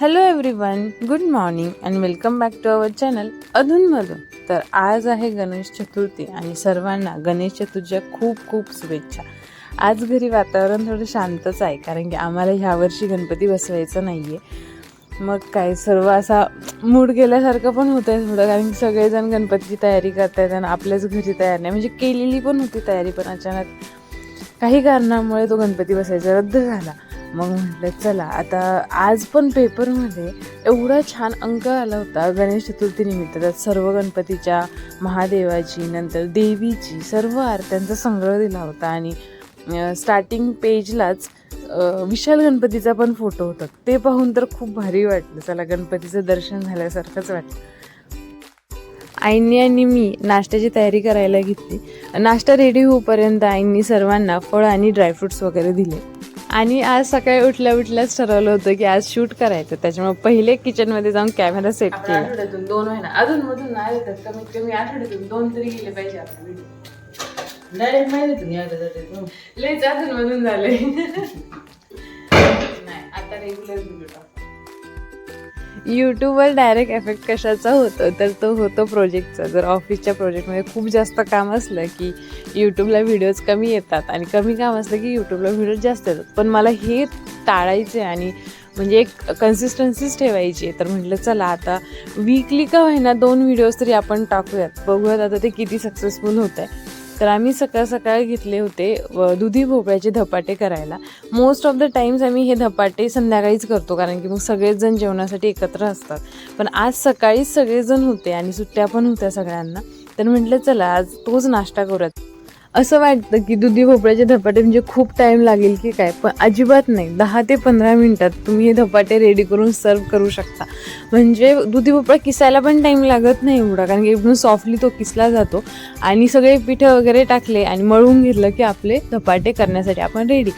Hello everyone good morning and welcome back to our channel अधूनमधून तर आज आहे गणेश चतुर्थी आणि सर्वांना गणेश चतुर्थीच्या खूप खूप शुभेच्छा. आज घरी वातावरण थोडं शांतच आहे कारण की आम्हाला ह्यावर्षी गणपती बसवायचं नाही आहे मग काय सर्व असा मूड गेल्यासारखं पण होतं आहे थोडं कारण की सगळेजण गणपतीची तयारी करत आहेत आणि आपल्याच घरी तयार नाही. म्हणजे केलेली पण होती तयारी पण अचानक काही कारणामुळे तो गणपती बसायचा रद्द झाला. मग म्हटलं चला आता आज पण पेपरमध्ये एवढा छान अंक आला होता गणेश चतुर्थीनिमित्त त्यात सर्व गणपतीच्या महादेवाची नंतर देवीची सर्व आरत्यांचा संग्रह दिला होता आणि स्टार्टिंग पेजलाच विशाल गणपतीचा पण फोटो होता. ते पाहून तर खूप भारी वाटलं. चला गणपतीचं दर्शन झाल्यासारखंच वाटलं. आईंनी आणि मी नाश्त्याची तयारी करायला घेतली. नाश्ता रेडी होईपर्यंत आईंनी सर्वांना फळ आणि ड्रायफ्रुट्स वगैरे दिले. आणि आज सकाळी उठल्या उठल्याच ठरवलं होतं की आज शूट करायचं. त्याच्यामुळे पहिले किचनमध्ये जाऊन कॅमेरा सेट केला. आठवड्यातून दोन महिना अजून मधून नाही येतात कमीत कमी आठवड्यातून दोन तरी गेले पाहिजे आपला व्हिडिओ डायरेक्ट माहिती यायला जाते लयच अजून मधून झाले नाही आता रेग्युलर व्हिडिओ टाक यूट्यूबवर डायरेक्ट इफेक्ट कशाचा होतो? तर तो होतो प्रोजेक्टचा जर ऑफिसच्या प्रोजेक्टमध्ये खूप जास्त काम असलं की यूट्यूबला व्हिडिओज कमी येतात आणि कमी काम असलं की यूट्यूबला व्हिडिओज जास्त येतात. पण मला हे टाळायचे आणि म्हणजे एक कन्सिस्टन्सीच ठेवायची आहे. तर म्हटलं चला आता वीकली का होईना दोन व्हिडिओज तरी आपण टाकूयात. बघूयात आता ते किती सक्सेसफुल होत आहे तर आम्ही सकाळ सकाळ घेतले होते व दुधी भोपळ्याचे धपाटे करायला. मोस्ट ऑफ द टाईम्स आम्ही हे धपाटे संध्याकाळीच करतो कारण की मग सगळेजण जेवणासाठी एकत्र असतात. पण आज सकाळीच सगळेजण होते आणि सुट्ट्या पण होत्या सगळ्यांना. तर म्हटलं चला आज तोच नाश्ता करूयात. असं वाटतं की दुधी भोपळ्याचे धपाटे म्हणजे खूप टाईम लागेल की काय? पण अजिबात नाही. दहा ते पंधरा मिनटात तुम्ही हे धपाटे रेडी करून सर्व करू शकता. म्हणजे दुधी भोपळा किसायला पण टाईम लागत नाही एवढा. कारण की एकदम सॉफ्टली तो किसला जातो. आणि सगळे पिठं वगैरे टाकले आणि मळून घेतलं की आपले धपाटे करण्यासाठी आपण रेडी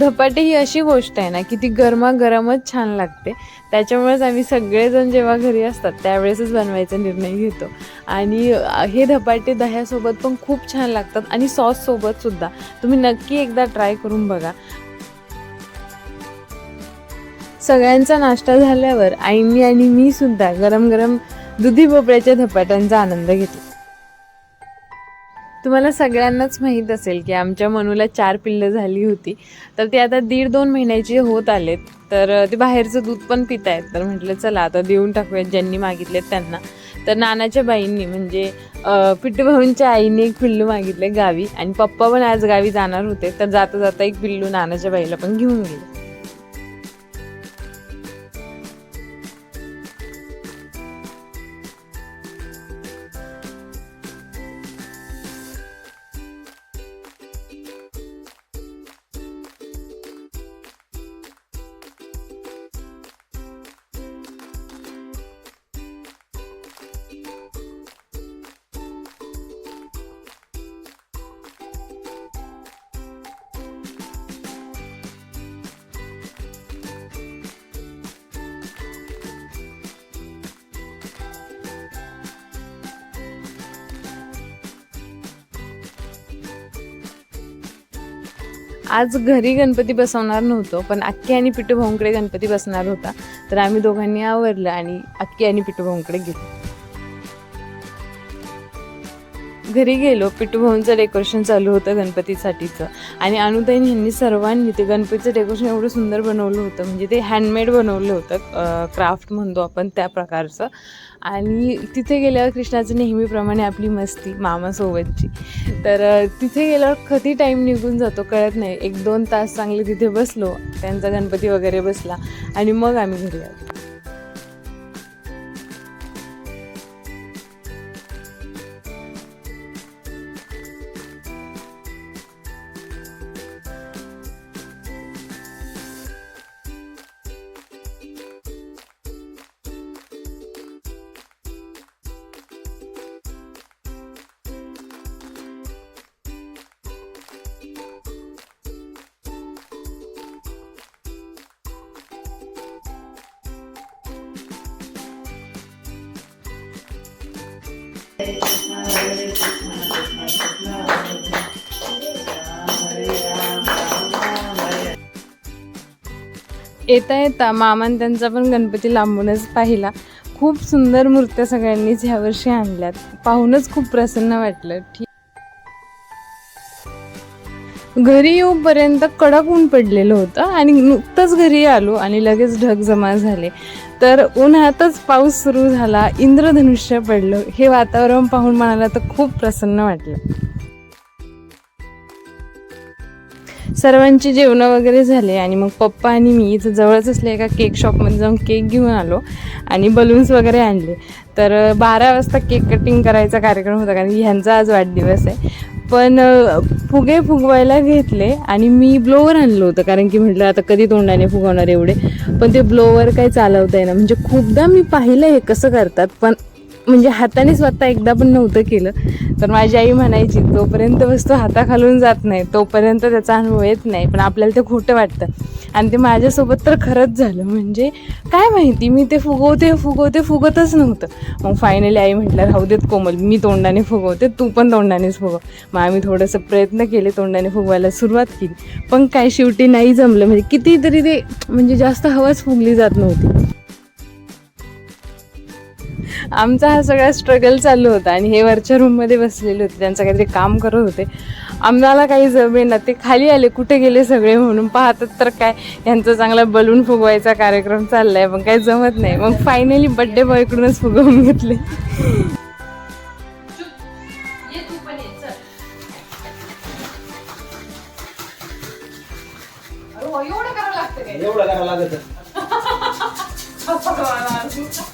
धपाटे ही अशी गोष्ट आहे ना की ती गरमागरमच छान लागते. त्याच्यामुळेच आम्ही सगळेजण जेव्हा घरी असतात त्यावेळेसच बनवायचा निर्णय घेतो. आणि हे धपाटे दह्यासोबत पण खूप छान लागतात आणि सॉससोबत सुद्धा. तुम्ही नक्की एकदा ट्राय करून बघा. सगळ्यांचा नाश्ता झाल्यावर आईंनी आणि मी सुद्धा गरम गरम दुधी भोपळ्याच्या धपाट्यांचा आनंद घेतला तुम्हाला सगळ्यांनाच माहीत असेल की आमच्या मनूला चार पिल्लं झाली होती. तर ते आता दीड दोन महिन्याची होत आलेत. तर ते बाहेरचं दूध पण पित आहेत तर म्हटलं चला आता देऊन टाकूयात ज्यांनी मागितलेत त्यांना. तर नानाच्या बाईंनी म्हणजे पिट्टूभाऊंच्या आईने एक पिल्लू मागितले गावी. आणि पप्पा पण आज गावी जाणार होते. तर जाता जाता एक पिल्लू नानाच्या बाईला पण घेऊन गेले. आज घरी गणपती बसवणार नव्हतो पण अक्की आणि पिठू भाऊंकडे गणपती बसणार होता. तर आम्ही दोघांनी आवरलं आणि अक्की आणि पिठू भाऊंकडे गेलो. घरी गेलो पिटू भाऊंचं डेकोरेशन चालू होतं गणपतीसाठीचं. आणि अनुताईन यांनी सर्वांनी ते गणपतीचं डेकोरेशन एवढं सुंदर बनवलं होतं. म्हणजे ते हँडमेड बनवलं होतं क्राफ्ट म्हणतो आपण त्या प्रकारचं. आणि तिथे गेल्यावर कृष्णाचं नेहमीप्रमाणे आपली मस्ती मामासोबतची तर तिथे गेल्यावर कधी टाईम निघून जातो कळत नाही. एक दोन तास चांगले तिथे बसलो त्यांचा गणपती वगैरे बसला. आणि मग आम्ही घरी आलो. येता येता मामान त्यांचा पण गणपती लांबूनच पाहिला. खूप सुंदर मूर्त्या सगळ्यांनीच ह्यावर्षी आणल्यात. पाहूनच खूप प्रसन्न वाटलं. ठीक. घरी येऊपर्यंत कडक ऊन पडलेलं होतं आणि नुकतंच घरी आलो आणि लगेच ढग जमा झाले. तर उन्हातच पाऊस सुरू झाला इंद्रधनुष्य पडलं. हे वातावरण पाहून मनाला तर खूप प्रसन्न वाटलं. सर्वांची जेवणं वगैरे झाले आणि मग पप्पा आणि मी इथं जवळच असले एका केक शॉपमध्ये जाऊन केक घेऊन आलो आणि बलून्स वगैरे आणले. तर बारा वाजता केक कटिंग करायचा कार्यक्रम होता कारण की ह्यांचा आज वाढदिवस आहे. पण फुगे फुगवायला घेतले आणि मी ब्लोवर आणलं होतं. कारण की म्हटलं आता कधी तोंडाने फुगवणार एवढे? पण ते ब्लोवर काय चालवता येणार म्हणजे खूपदा मी पाहिलं हे कसं करतात पण म्हणजे हाताने स्वतः एकदा पण नव्हतं केलं. तर माझी आई म्हणायची जोपर्यंत वस्तू हाताखालून जात नाही. तोपर्यंत त्याचा अनुभव येत नाही. पण आपल्याला ते खोटं वाटतं. आणि ते माझ्यासोबत तर खरंच झालं. म्हणजे काय माहिती मी ते फुगवते फुगवते फुगतच नव्हतं. मग फायनली आई म्हटलं राहू देत कोमल मी तोंडाने फुगवते तू पण तोंडानेच फुगव. मग आम्ही थोडंसं प्रयत्न केले तोंडाने फुगवायला सुरुवात केली. पण काय शेवटी नाही जमलं. म्हणजे कितीतरी ते म्हणजे जास्त हवाच फुगली जात नव्हती. आमचा हा सगळा स्ट्रगल चालू होता आणि हे वरच्या रूममध्ये बसलेले होते. त्यांचं काहीतरी काम करत होते. आम्हाला काही जमेना. ते खाली आले. कुठे गेले सगळे म्हणून पाहतात तर काय? यांचा चांगला बलून फुगवायचा कार्यक्रम चाललाय. मग काही जमत नाही. मग फायनली बड्डे बॉयकडूनच फुगवून घेतले. एवढं करावं लागत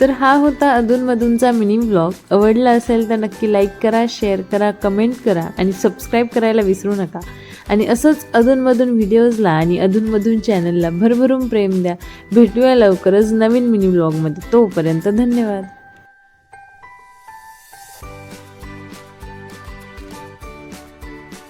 तर हा होता अधूनमधूनचा मिनी ब्लॉग. आवडला असेल तर नक्की लाईक करा शेअर करा कमेंट करा आणि सबस्क्राईब करायला विसरू नका. आणि असंच अधूनमधून व्हिडिओजला आणि अधूनमधून चॅनलला भरभरून प्रेम द्या. भेटूया लवकरच नवीन मिनी ब्लॉगमध्ये. तोपर्यंत धन्यवाद.